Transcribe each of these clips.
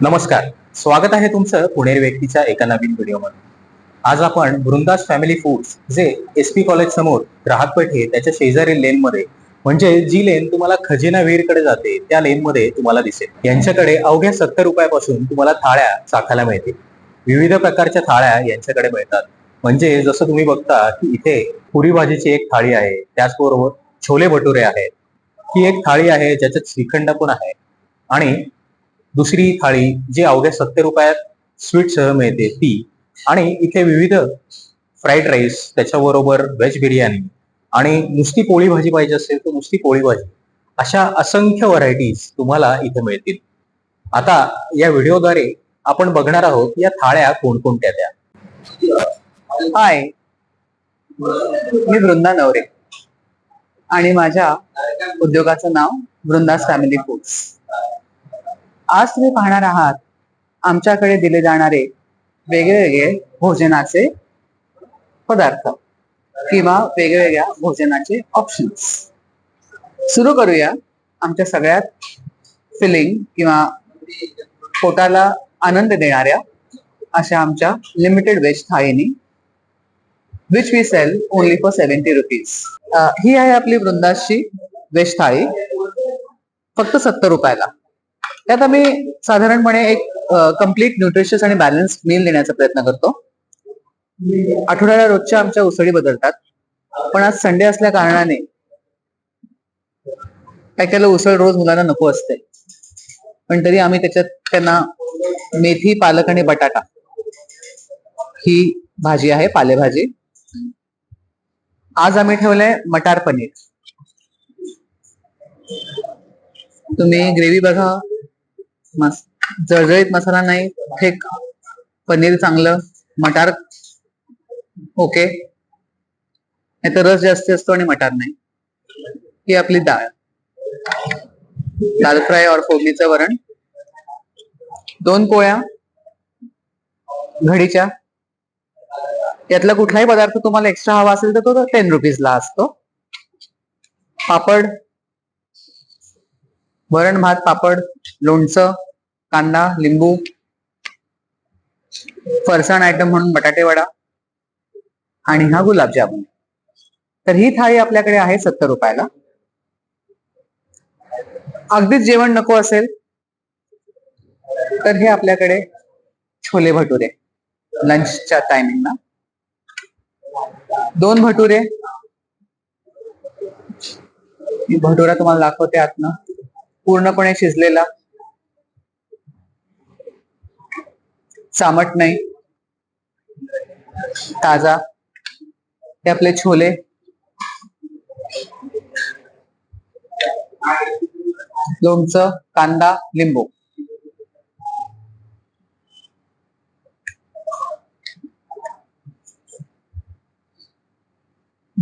नमस्कार. स्वागत आहे तुमचं पुणेरी व्यक्तीच्या एका नवीन व्हिडिओमध्ये. आज आपण Brinda's family foods J S P college समोर ग्राहक पेठे त्याच्या शेजारी लेन मध्ये म्हणजे जी लेन तुम्हाला खजिना विहीरकडे जाते त्या लेन मध्ये तुम्हाला दिसेल. यांच्याकडे अवघ्या सत्तर रुपयापासून तुम्हाला थाळ्या चाखायला मिळतील. विविध प्रकारच्या थाळ्या यांच्याकडे मिळतात. म्हणजे जसं तुम्ही बघता की इथे पुरी भाजीची एक थाळी आहे त्याचबरोबर छोले भटुरे आहेत. ही एक थाळी आहे ज्याच्यात श्रीखंड पण आहे. आणि दुसरी थाळी जी अवघ्या सत्तर रुपयात स्वीटसह मिळते ती. आणि इथे विविध फ्राईड राईस त्याच्याबरोबर व्हेज बिर्याणी आणि नुसती पोळी भाजी पाहिजे असेल तर नुसती पोळी भाजी. अशा असंख्य व्हरायटीज तुम्हाला इथे मिळतील. आता या व्हिडिओद्वारे आपण बघणार आहोत या थाळ्या कोणकोणत्या त्या. हाय. मी वृंदा नवरे. आणि माझ्या उद्योगाचं नाव वृंदास फॅमिली फूड्स आज तुम्ही पाहणार आहात आमच्याकडे दिले जाणारे वेगवेगळे भोजनाचे पदार्थ किंवा वेगवेगळ्या भोजनाचे ऑप्शन्स सुरू करूया आमच्या सगळ्यात फिलिंग किंवा पोटाला आनंद देणाऱ्या अशा आमच्या limited veg थाळीनी which we sell only for seventy rupees ही आहे आपली वृंदाची वेज थाळी. फक्त सत्तर रुपयाला. त्यात आम्ही साधारणपणे एक कंप्लीट न्यूट्रिशियस आणि बॅलन्स मील देण्याचा प्रयत्न करतो. आठवड्याला रोजच्या आमच्या उसळी बदलतात. पण आज संडे असल्या कारणाने काय काय उसळ रोज मुलांना नको असते. पण तरी आम्ही त्याच्यात त्यांना मेथी पालक आणि बटाटा ही भाजी आहे पालेभाजी. आज आम्ही ठेवलंय मटार पनीर. तुम्ही ग्रेव्ही बघा. जळजळीत मसाला नाही ठीक पनीर चांगलं मटार ओके. नाही तर रस जास्ती असतो आणि मटार नाही. ही आपली डाळ. दाल फ्राय और फोडणीचं वरण. दोन पोळ्या. घडीच्या. यातला कुठलाही पदार्थ तुम्हाला एक्स्ट्रा हवा असेल तर तो टेन रुपीजला असतो. पापड. वरण भात पापड लोणचं. कांदा लिंबू फरसाण आयटम म्हणून बटाटे वडा आणि हा गुलाबजामुन. तर ही थाळी आपल्याकडे आहे सत्तर रुपयाला. अगदीच जेवण नको असेल तर हे आपल्याकडे छोले भटुरे. लंचच्या टायमिंगला दोन भटुरे. भटुरा तुम्हाला दाखवते आतनं. पूर्णपणे शिजलेला. चामट नाही. ताजा. हे आपले छोले. लोणचं कांदा लिंबू.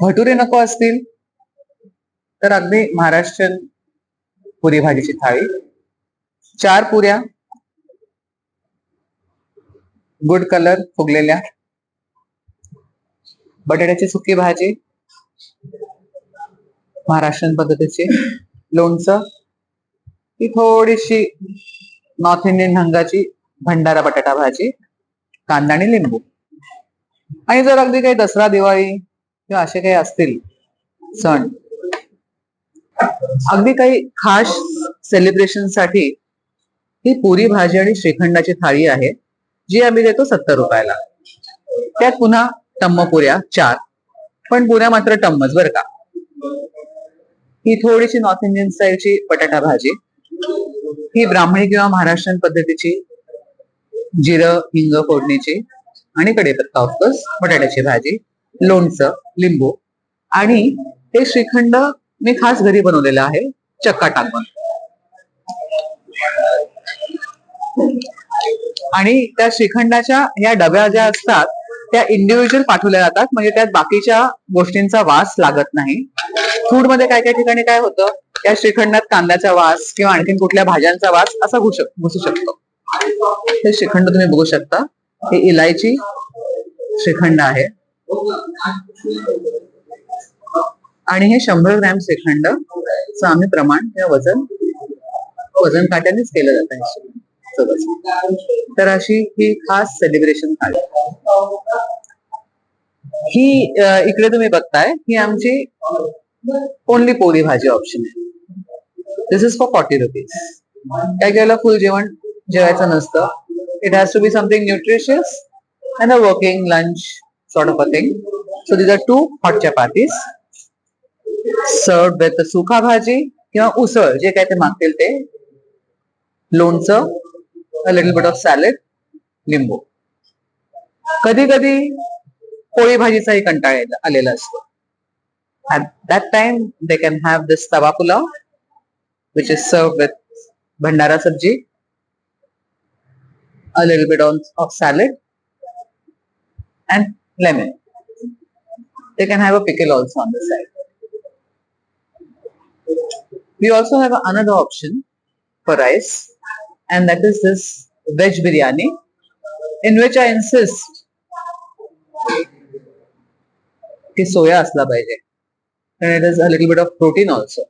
भटुरे नको असतील तर अगदी महाराष्ट्रीयन पुरी भाजीची थाळी. चार पुऱ्या. गुड कलर फुगलेल्या. बटाट्याची सुकी भाजी. महाराष्ट्रीयन पद्धतीची. लोणचं. ही थोडीशी नॉर्थ इंडियन हंगाची भंडारा बटाटा भाजी. कांदा आणि लिंबू. आणि जर अगदी काही दसरा दिवाळी किंवा असे काही असतील सण अगदी काही खास सेलिब्रेशनसाठी ही पुरी भाजी आणि श्रीखंडाची थाळी आहे. जी आम्ही देतो सत्तर रुपयाला. त्यात पुन्हा टम्म पुऱ्या चार. पण पुऱ्या मात्र टम्मच बर का. ही थोडीशी नॉर्थ इंडियन स्टाईलची बटाटा भाजी. ही ब्राह्मणी किंवा महाराष्ट्रीयन पद्धतीची जिरं हिंग फोडणीची आणि कढीपत्ता ऑफकोर्स बटाट्याची भाजी लोणचं लिंबू आणि हे श्रीखंड मी खास घरी बनवलेलं आहे चक्का टाकून. आणि त्या श्रीखंडाच्या या डब्या ज्या असतात त्या इंडिव्हिज्युअल पाठवल्या जातात. म्हणजे त्यात बाकीच्या गोष्टींचा वास लागत नाही. फूडमध्ये काय काय ठिकाणी काय होतं? त्या श्रीखंडात कांद्याचा वास किंवा आणखीन कुठल्या भाज्यांचा वास असा घुसू शकतो. हे श्रीखंड तुम्ही बघू शकता. हे इलायची श्रीखंड आहे. आणि हे शंभर ग्रॅम श्रीखंड आम्ही प्रमाण किंवा वजन वजन काट्यानेच केलं जातं हे तर अशी ही खास सेलिब्रेशन थाळी ही इकडे तुम्ही बघताय ही आमची ओनली पोळी भाजी ऑप्शन आहे. This is for forty rupees काय केलं? फुल जेवण जेवायचं नसतं. It has to be something nutritious and a working lunch sort of a thing so these are two hot chapatis serve with सुखा भाजी किंवा उसळ जे काय ते मागतील ते. लोणचं a little bit of salad लिंबू कधी कधी पोळी भाजीचाही कंटाळा येत- आलेला असतो at that time they can have this tawa pulao which is served with bhandara sabji a little bit of, of salad and lemon they can have a pickle also on the side we also have another option for rice And that is this veg biryani in which i insist की soya असला पाहिजे. And it is a little bit of protein also.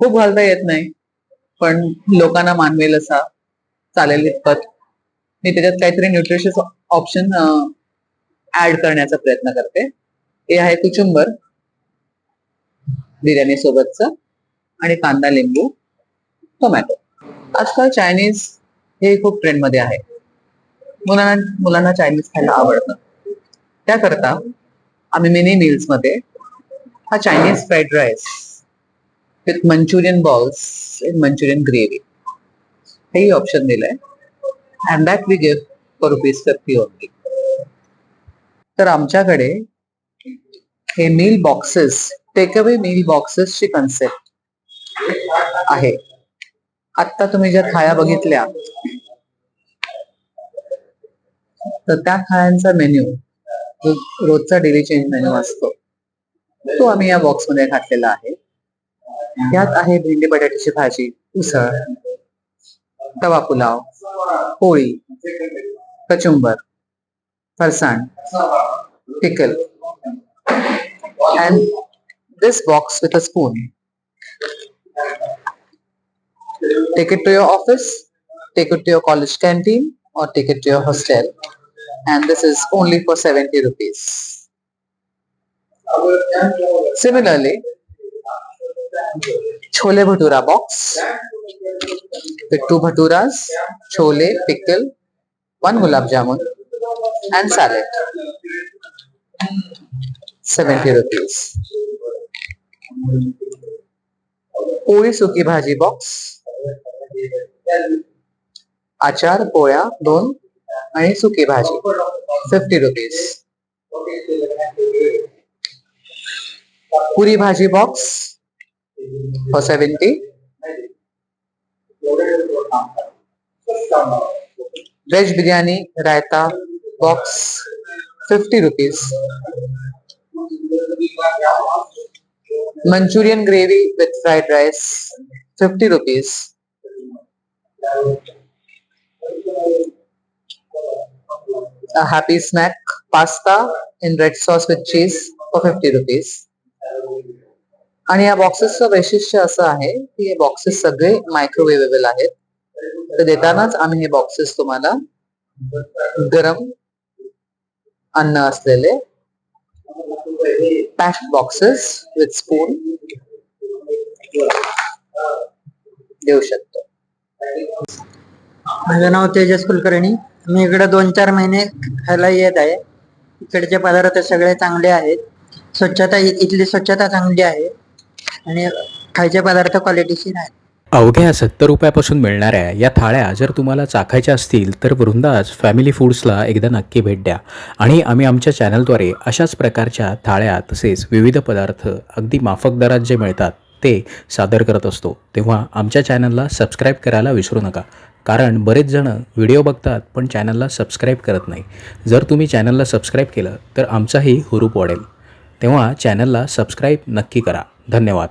खूप घालता येत नाही पण लोकांना मानवेल असा चालेल इतपत. मी त्याच्यात काहीतरी न्यूट्रिशियस ऑप्शन ऍड करण्याचा प्रयत्न करते. हे आहे कुचुंबर बिर्याणी सोबतचं आणि कांदा लिंबू टोमॅटो. आजकाल चायनीज हे खूप ट्रेंडमध्ये आहे. मुलांना मुलांना चायनीज खायला आवडतं. त्याकरता आम्ही मिनी मील्समध्ये हा Chinese fried rice with Manchurian balls in Manchurian gravy हेही ऑप्शन दिलंय. And that we give for rupees fifty only तर आमच्याकडे हे मील बॉक्सेस टेकअवे मील बॉक्सेसची कन्सेप्ट आहे. आत्ता तुम्ही ज्या थाळ्या बघितल्या तर त्या थाळ्यांचा मेन्यू रोजचा डेली चेंज मेन्यू असतो तो आम्ही या बॉक्समध्ये घातलेला आहे. यात आहे भेंडी बटाट्याची भाजी उसळ तवा पुलाव पोळी कचुंबर फरसाण pickle. And this box with a spoon Take it to your office, take it to your college canteen, or take it to your hostel. And this is only for 70 rupees. Similarly, chole bhatura box with two bhaturas, chole, pickle, one gulab jamun, and salad. 70 rupees. Puri suki bhaji box आचार पोळ्या दोन, आणि सुकी भाजी. Fifty rupees puri bhaji box for seventy veg biryani raita box fifty rupees Manchurian gravy with fried rice fifty rupees a happy snack pasta in red sauce with cheese for 50 rupees. आणि या बॉक्सेसचं वैशिष्ट्य असं आहे की हे boxes सगळे मायक्रोवेवेबल आहेत. तर देतानाच आम्ही हे बॉक्सेस तुम्हाला गरम अन्न असलेले पॅक बॉक्सेस विथ स्पून देऊ शकतो. माझं नाव तेजस कुलकर्णी. मी इकडे दोन चार महिने खायला येत आहे. इकडचे पदार्थ सगळे चांगले आहेत. स्वच्छता इथली स्वच्छता चांगली आहे. आणि खायचे पदार्थ क्वालिटीशीर आहेत. अवघ्या सत्तर रुपयापासून मिळणाऱ्या या थाळ्या जर तुम्हाला चाखायच्या असतील तर वृंदाज फॅमिली फूड्सला एकदा नक्की भेट द्या. आणि आम्ही आमच्या चॅनलद्वारे अशाच प्रकारच्या थाळ्या तसेच विविध पदार्थ अगदी माफक दरात जे मिळतात ते सादर करत असतो. तेव्हा आमच्या चॅनलला सबस्क्राईब करायला विसरू नका. कारण बरेच जण व्हिडिओ बघतात पण चॅनलला सबस्क्राईब करत नाही. जर तुम्ही चॅनलला सबस्क्राईब केलं तर आमचाही हुरूप वाढेल. तेव्हा चॅनलला सबस्क्राईब नक्की करा. धन्यवाद.